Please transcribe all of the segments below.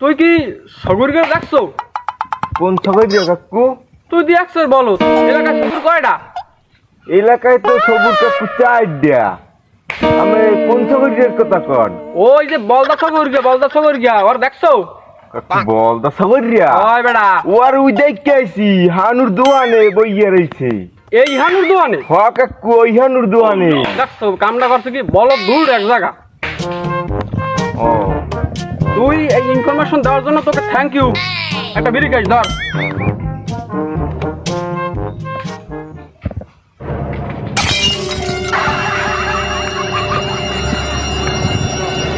তুই কি সগুর গিয়ে কোন সগুর গিয়ে কাকু? তুই দিয়ে একশো বলো এলাকায় সগুর কয়টা? এলাকায় তো সবুজ কাকু চার আমি কোন ছবি দিয়ে কথা কন। ওই যে বলদা সগুর গিয়া বলদা সগুর গিয়া ওর দেখছ? কাকু বল দা ছবি দিয়া ওই বেড়া। ওর উই দেখতে আইছি হানুর দোয়ানে বইয়া রইছে। এই হানুর দোয়ানে? হ কাকু ওই হানুর দোয়ানে। দেখছ কামটা করছে কি? বলো দূর এক জায়গা। ও। তুই এই ইনফরমেশন দেওয়ার জন্য তোকে থ্যাংক ইউ একটা বিড়ি খাইস ধর।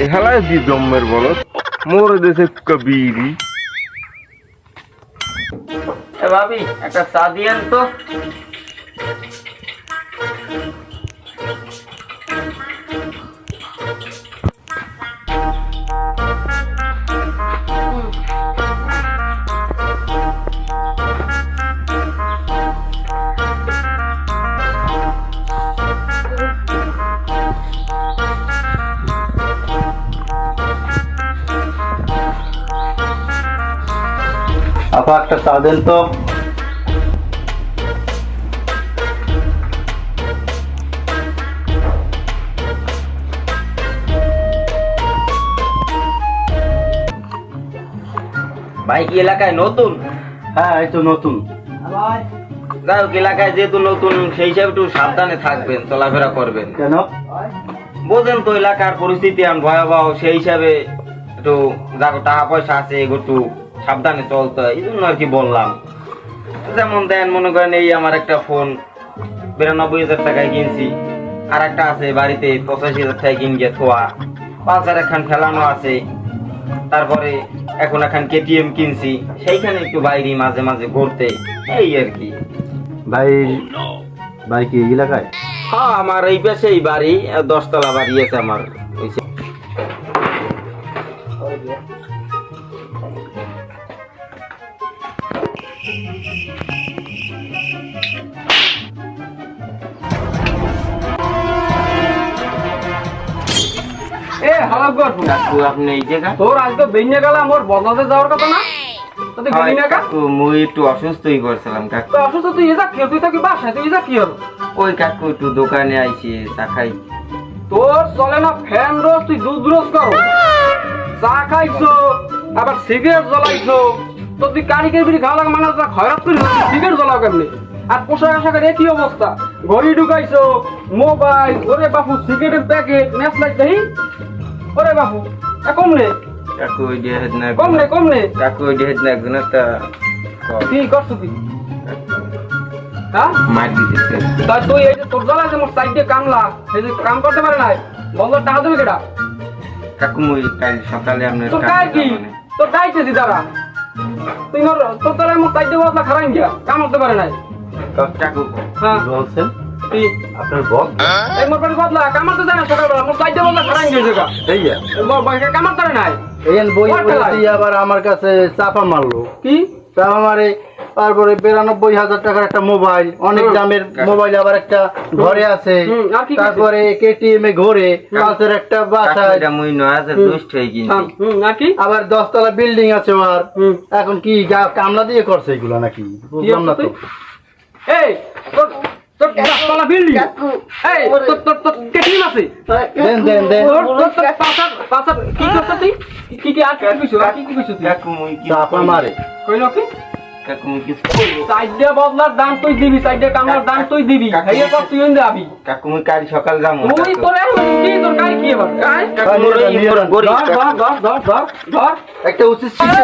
এহালায় দি জম্মের বলত মোর দেশে কবিরি। এ ভাবি একটা চা দিয়েন তো। আপা একটা চা দেন তো। ভাই কি এলাকায় নতুন? হ্যাঁ এই তো নতুন। যাই হোক এলাকায় যেহেতু নতুন সেই হিসাবে একটু সাবধানে থাকবেন চলাফেরা করবেন। কেন? বোঝেন তো এলাকার পরিস্থিতি এখন ভয়াবহ সেই হিসাবে একটু যা টাকা পয়সা আছে একটু সাবধানে চলতে হয় এই জন্য আর কি বললাম। যেমন দেন মনে করেন এই আমার একটা ফোন বিরানব্বই হাজার টাকায় কিনছি। আর একটা আছে বাড়িতে পঁচাশি হাজার টাকায় কিন গিয়ে থোয়া। পালসার একখান ফেলানো আছে। তারপরে এখন এখন কেটিএম কিনছি। সেইখানে একটু বাইরে মাঝে মাঝে ঘুরতে। এই আর কি। ভাই ভাই কি এলাকায়? হ্যাঁ আমার এই পাশেই বাড়ি দশতলা বাড়ি আছে আমার। হালাপ কর কাকু আপনি এই জায়গা তোর আজকে বেরিয়ে গেলাম ওর বদলাতে যাওয়ার কথা না? তুই গেলি না কাকু মুই একটু অসুস্থই করছিলাম কাকু। অসুস্থ তুই এসা কি তুই থাকি বাসায় তুই এসা কি হলো ওই কাকু একটু দোকানে আইছি চা খাই। তোর চলে না ফ্যান রোজ তুই দুধ রোজ কর চা খাইছো আবার সিগারেট জ্বলাইছো। তো তুই কারিগের বিড়ি খাওয়া লাগে মানে তা খয়রাত করি সিগারেট জ্বলাও কেমনি? আর পোশাক আশাকের একই অবস্থা। ঘড়ি ঢুকাইছো মোবাইল ওরে বাপু সিগারেটের প্যাকেট নেস লাইট দেহি ওরে বাপু এ কমনে কাকু ওই যে হেদ না কমনে কমনে কাকু ওই যে হেদ না একজন একটা কি করছ তুই? মার দিতেছে। তা তুই এই যে তোর জ্বলাইছে মোর সাইডে কামলা এই যে কাম করতে পারে নাই বন্ধ টাকা দেবে কেটা কাকু মুই কাল সকালে আপনার তোর কাজ কি? তোর কাইছে দাঁড়া তুই মোর তোর তোর মোর সাইডে বদলা খারাই গিয়া কাম করতে পারে কাকু হ্যাঁ। বলছেন? তুই আপনার বল এই মোর বাড়ি বদলা কামাতে যায় না সকালবেলা গা এই নাই? বই আবার আমার কাছে চাপা মারলো। কি? চাপা মারে তারপরে বিরানব্বই হাজার টাকার একটা মোবাইল অনেক দামের মোবাইল আবার একটা ঘরে আছে? তারপরে কেটিএম এ ঘরে পাশের একটা কি? আবার দশতলা বিল্ডিং আছে আর এখন কি গা- কামলা দিয়ে করছে এগুলো নাকি? বুঝলাম না তো। এই তোর তোর গাছপালা বিল্ডিং এই তোর তোর তোর কেটিম আছে দেন দেন দেন। তোর তোর তোর পাশার পাশার কি করছ তুই কি কি আর কি কইছো আর কি কি তুই? কাকু মুই কি চাপা মারে। কইল কি? কাকু মুই কিছু সাইডে বদলার দাম তুই দিবি সাইডে কামলার দাম তুই দিবি। কর তুই এনে আবি কাকু মুই কাল সকাল যাব তুই তোর কি তোর কাই কি এবার? আয় কাকু মোর এই নিয়ে মোর যান। গরিব ধর ধর ধর ধর ধর ধর। একটা উচিত শিক্ষা